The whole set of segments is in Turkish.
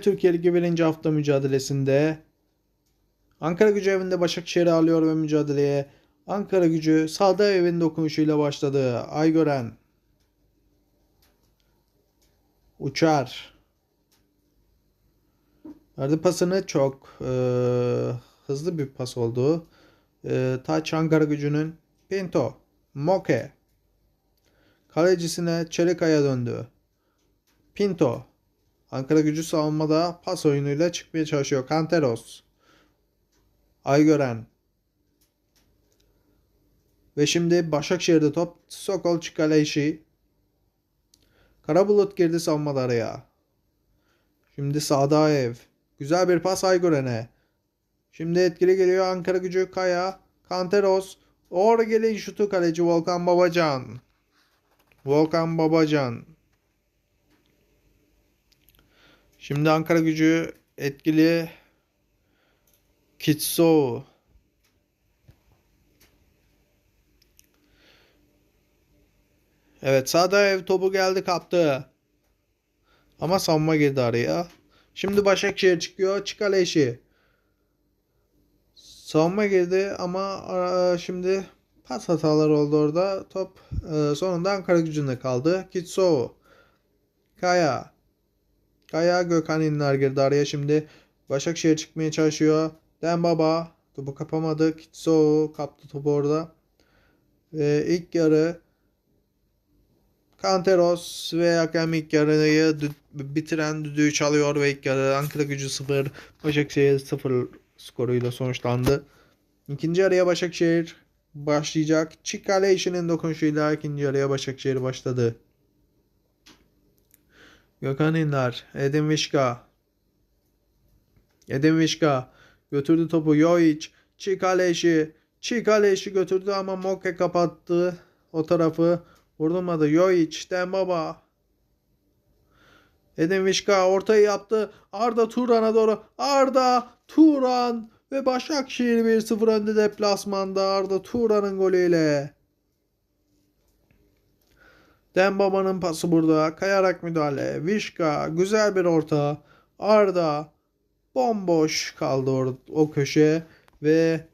Türkiye Ligi 1. hafta mücadelesinde Ankara gücü evinde Başakşehir'i alıyor ve mücadeleye Ankara gücü sağda evin dokunuşuyla başladı. Aygören Uçar Verdi pasını çok e, hızlı bir pas oldu. E, taç Ankara gücünün Pinto Moke Kalecisine Çelikaya döndü. Pinto Ankara gücü savunmada pas oyunuyla çıkmaya çalışıyor. Kanteros. Aygören. Ve şimdi Başakşehir'de top. Sokol Çikaleşi. Karabulut girdi savunmada araya. Şimdi sağda ev. Güzel bir pas Aygören'e. Şimdi etkili geliyor Ankara gücü Kaya. Kanteros. Orada gelin şutu kaleci Volkan Babacan. Volkan Babacan. Şimdi Ankara gücü etkili Kitso. Evet sağda ev topu geldi kaptı. Ama savunma girdi araya. Şimdi Başakşehir çıkıyor. Çikaleşi. Savunma girdi ama ara- şimdi pas hataları oldu orada. Top e, sonunda Ankara gücünde kaldı. Kitso. Kaya. Kaya Gökhan İnler girdi araya şimdi. Başakşehir çıkmaya çalışıyor. Dembaba topu kapamadı. Kitso kaptı topu orada. Ve ilk yarı Kanteros ve hakem ilk yarıyı bitiren düdüğü çalıyor ve ilk yarı Ankara gücü 0, Başakşehir 0 skoruyla sonuçlandı. İkinci yarıya Başakşehir başlayacak. Çikale işinin dokunuşuyla ikinci yarıya Başakşehir başladı. Gökhan İnler, Edin Vişka. Edin Vişka götürdü topu Joic. Çikaleşi. Çikaleşi götürdü ama Moke kapattı o tarafı. Vurdurmadı. Joic. Dembaba. Edin Vişka ortayı yaptı. Arda Turan'a doğru. Arda Turan ve Başakşehir 1-0 önde deplasmanda Arda Turan'ın golüyle. Dembaba'nın pası burada. Kayarak müdahale. Vişka güzel bir orta. Arda bomboş kaldı or- o köşe ve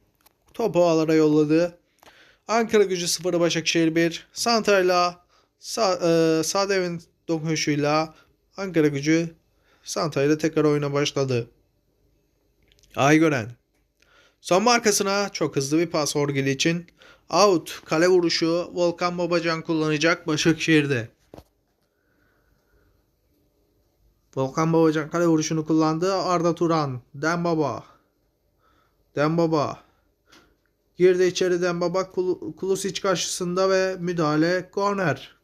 topu ağlara yolladı. Ankara gücü 0 Başakşehir 1. Santa'yla Sa e, Sadev'in dokunuşuyla Ankara gücü Santa'yla tekrar oyuna başladı. Aygören. Son markasına çok hızlı bir pas Orgili için. Out. Kale vuruşu Volkan Babacan kullanacak Başakşehir'de. Volkan Babacan kale vuruşunu kullandı. Arda Turan. Dembaba. Dembaba. Girdi içeri Dembaba. Kul- Kulisic karşısında ve müdahale. Korner.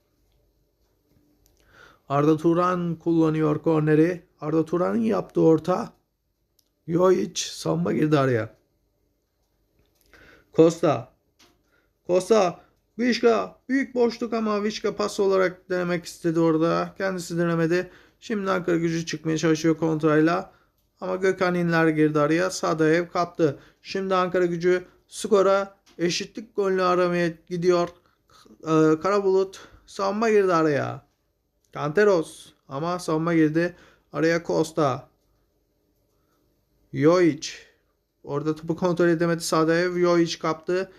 Arda Turan kullanıyor korneri. Arda Turan'ın yaptığı orta. Joic savunma girdi araya. Costa. Costa. Vişka. Büyük boşluk ama Vişka pas olarak denemek istedi orada. Kendisi denemedi. Şimdi Ankara gücü çıkmaya çalışıyor kontrayla. Ama Gökhan İnler girdi araya. Sağda ev kaptı. Şimdi Ankara gücü skora eşitlik golünü aramaya gidiyor. Ee, Karabulut savunma girdi araya. Kanteros ama savunma girdi. Araya Costa. Joic. Orada topu kontrol edemedi sağda ev. Joic kaptı.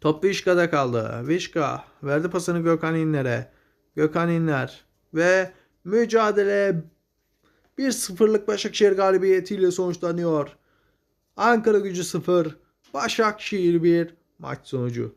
Top Vişka'da kaldı. Vişka verdi pasını Gökhan İnler'e. Gökhan İnler ve mücadele 1-0'lık Başakşehir galibiyetiyle sonuçlanıyor. Ankara gücü 0, Başakşehir 1 maç sonucu.